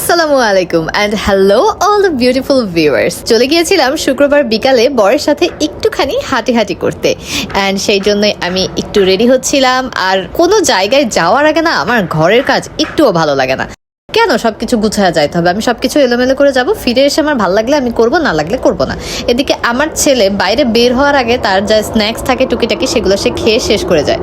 আসসালামু আলাইকুম and hello all the beautiful viewers চলে গিয়েছিলাম শুক্রবার বিকালে বরের সাথে একটুখানি হাঁটি করতে। অ্যান্ড সেই জন্যই আমি একটু রেডি হচ্ছিলাম। আর কোনো জায়গায় যাওয়ার আগে না আমার ঘরের কাজ একটুও ভালো লাগে না। কেন? সব কিছু গুছায়া যাইতে হবে। আমি সবকিছু এলোমেলো করে যাব। ফিরে এসে আমার ভালো লাগলে আমি করব, না লাগলে করব না। এদিকে আমার ছেলে বাইরে বের হওয়ার আগে তার যা স্ন্যাক্স থাকে টুকিটাকি সেগুলো সে খেয়ে শেষ করে যায়।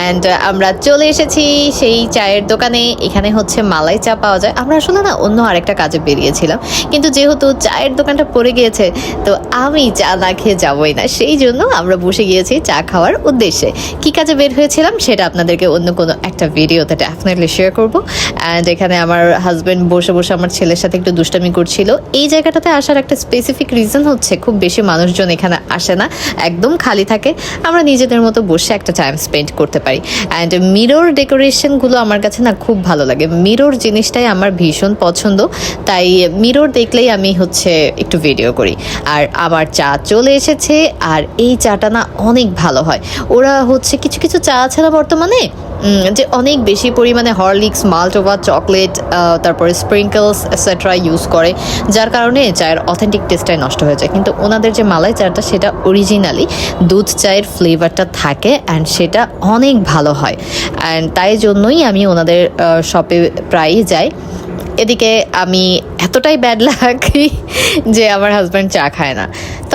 অ্যান্ড আমরা চলে এসেছি সেই চায়ের দোকানে। এখানে হচ্ছে মালাই চা পাওয়া যায়। আমরা আসলে না অন্য আরেকটা কাজে বেরিয়েছিলাম। কিন্তু যেহেতু চায়ের দোকানটা পড়ে গিয়েছে, তো আমি চা না খেয়ে যাবই না। সেই জন্য আমরা বসে গিয়েছি চা খাওয়ার উদ্দেশ্যে। কি কাজে বের হয়েছিলাম সেটা আপনাদেরকে অন্য কোনো একটা ভিডিওতে ডেফিনেটলি শেয়ার করব। অ্যান্ড এখানে আমার হাজব্যান্ড বসে বসে আমার ছেলের সাথে একটু দুষ্টামি করছিল। এই জায়গাটাতে আসার একটা স্পেসিফিক রিজন হচ্ছে, খুব বেশি মানুষজন এখানে আসে না। একদম খালি থাকে। আমরা নিজেদের মতো বসে একটা টাইম স্পেন্ড করতে পারি। অ্যান্ড মিরর ডেকোরেশনগুলো আমার কাছে না খুব ভালো লাগে। মিরর জিনিসটাই আমার ভীষণ পছন্দ। তাই মিরর দেখলেই আমি হচ্ছে একটু ভিডিও করি। আর আমার চা চলে এসেছে, আর এই চাটা না অনেক ভালো হয়। ওরা হচ্ছে কিছু কিছু চা আছে না বর্তমানে? যে অনেক বেশি পরিমাণে হরলিক্স মাল্টোভা চকলেট তারপরে স্প্রিঙ্কলস এটসেট্রা ইউজ করে, যার কারণে চায়ের অথেন্টিক টেস্টটাই নষ্ট হয়ে যায়। কিন্তু ওনাদের যে মালাই চাটা, সেটা অরিজিনালি দুধ চায়ের ফ্লেভারটা থাকে অ্যান্ড সেটা অনেক ভালো হয়। অ্যান্ড তাই জন্যই আমি ওনাদের শপে প্রায়ই যাই। এদিকে আমি এতটাই ব্যাড লাগি যে আমার হাজব্যান্ড চা খায় না।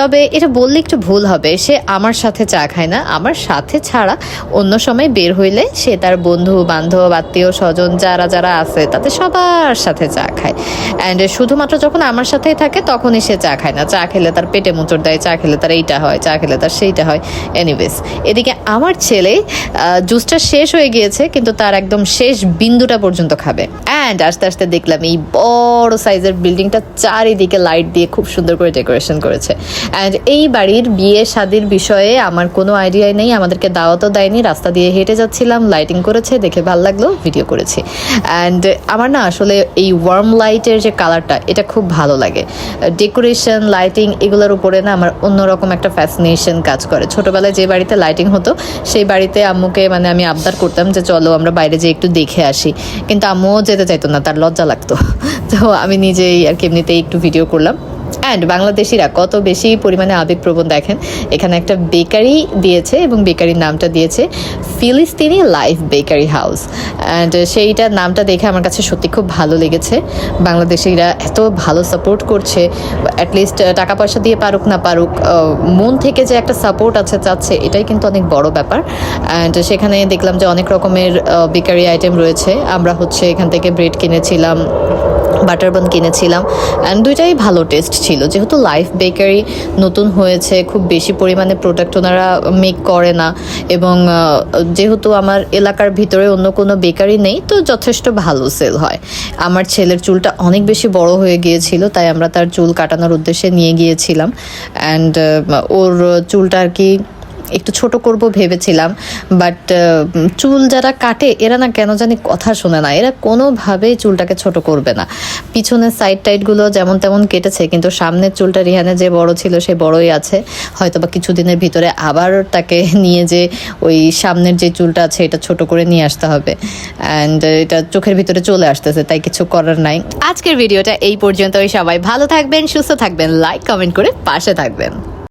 তবে এটা বললে একটু ভুল হবে। সে আমার সাথে চা খায় না, আমার সাথে ছাড়া অন্য সময় বের হইলে সে তার বন্ধু, বান্ধব, আত্মীয়, স্বজন যারা যারা আছে, তাতে সবার সাথে চা খায়। অ্যান্ড শুধুমাত্র যখন আমার সাথেই থাকে, তখনই সে চা খায় না। চা খেলে তার পেটে মোচড় দেয়, চা খেলে তার এইটা হয়, চা খেলে তার সেইটা হয়। এনিওয়েজ এদিকে আমার ছেলে জুসটা শেষ হয়ে গিয়েছে, কিন্তু তার একদম শেষ বিন্দুটা পর্যন্ত খাবে। অ্যান্ড আস্তে আস্তে দেখলাম এই বড় সাইজের বিল্ডিংটা চারিদিকে লাইট দিয়ে খুব সুন্দর করে ডেকোরেশন করেছে। অ্যান্ড এই বাড়ির বিয়ে শাদির বিষয়ে আমার কোনো আইডিয়াই নেই, আমাদেরকে দাওয়াতও দেয়নি, রাস্তা দিয়ে হেঁটে যাচ্ছিলাম লাইটিং করেছে, দেখে ভালো লাগল ভিডিও করেছি। অ্যান্ড আমার না আসলে এই ওয়ার্ম লাইটের যে কালারটা এটা খুব ভালো লাগে। ডেকোরেশন লাইটিং এগুলোর উপরে না আমার অন্যরকম একটা ফ্যাসিনেশন কাজ করে। ছোটবেলায় যে বাড়িতে লাইটিং হতো, সেই বাড়িতে আম্মুকে মানে আমি আবদার করতাম যে চলো আমরা বাইরে যেয়ে একটু দেখে আসি। কিন্তু আম্মুও যেতে চাইতো না, তার লজ্জা লাগতো। তো আমি নিজেই আর কি এমনিতেই একটু ভিডিও করলাম। অ্যান্ড বাংলাদেশিরা কত বেশি পরিমাণে আবেগপ্রবণ দেখেন? এখানে একটা বেকারি দিয়েছে এবং বেকারির নামটা দিয়েছে ফিলিস্তিনি লাইফ বেকারি হাউস। অ্যান্ড সেইটার নামটা দেখে আমার কাছে সত্যি খুব ভালো লেগেছে। বাংলাদেশিরা এত ভালো সাপোর্ট করছে। অ্যাটলিস্ট টাকা পয়সা দিয়ে পারুক না পারুক মন থেকে যে একটা সাপোর্ট আছে, চাচ্ছে, এটাই কিন্তু অনেক বড় ব্যাপার। অ্যান্ড সেখানে দেখলাম যে অনেক রকমের বেকারি আইটেম রয়েছে। আমরা হচ্ছে এখান থেকে ব্রেড কিনেছিলাম। বাটার বান কিনেছিলাম। অ্যান্ড দুইটাই ভালো টেস্ট ছিল। যেহেতু লাইফ বেকারি নতুন হয়েছে, খুব বেশি পরিমাণে প্রোডাক্ট ওনারা মেক করে না। এবং যেহেতু আমার এলাকার ভিতরে অন্য কোনো বেকারি নেই, তো যথেষ্ট ভালো সেল হয়। আমার ছেলের চুলটা অনেক বেশি বড় হয়ে গিয়েছিল, তাই আমরা তার চুল কাটানোর উদ্দেশ্যে নিয়ে গিয়েছিলাম। অ্যান্ড ওর চুলটা আর কি একটু ছোট করব ভেবেছিলাম বাট চুল যারা কাটে, এরা না কেন জানি কথা শোনে না। এরা কোনোভাবেই চুলটাকে ছোট করবে না। পিছনের সাইড টাইডগুলো যেমন তেমন কেটেছে, কিন্তু সামনের চুলটা রিহানে যে বড় ছিল, সে বড়ই আছে। হয়তো বা কিছুদিনের ভিতরে আবার তাকে নিয়ে যে ওই সামনের যে চুলটা আছে, এটা ছোট করে নিয়ে আসতে হবে। অ্যান্ড এটা চোখের ভিতরে চলে আসতেছে, তাই কিছু করার নাই। আজকের ভিডিওটা এই পর্যন্তই, সবাই ভালো থাকবেন, সুস্থ থাকবেন লাইক কমেন্ট করে পাশে থাকবেন।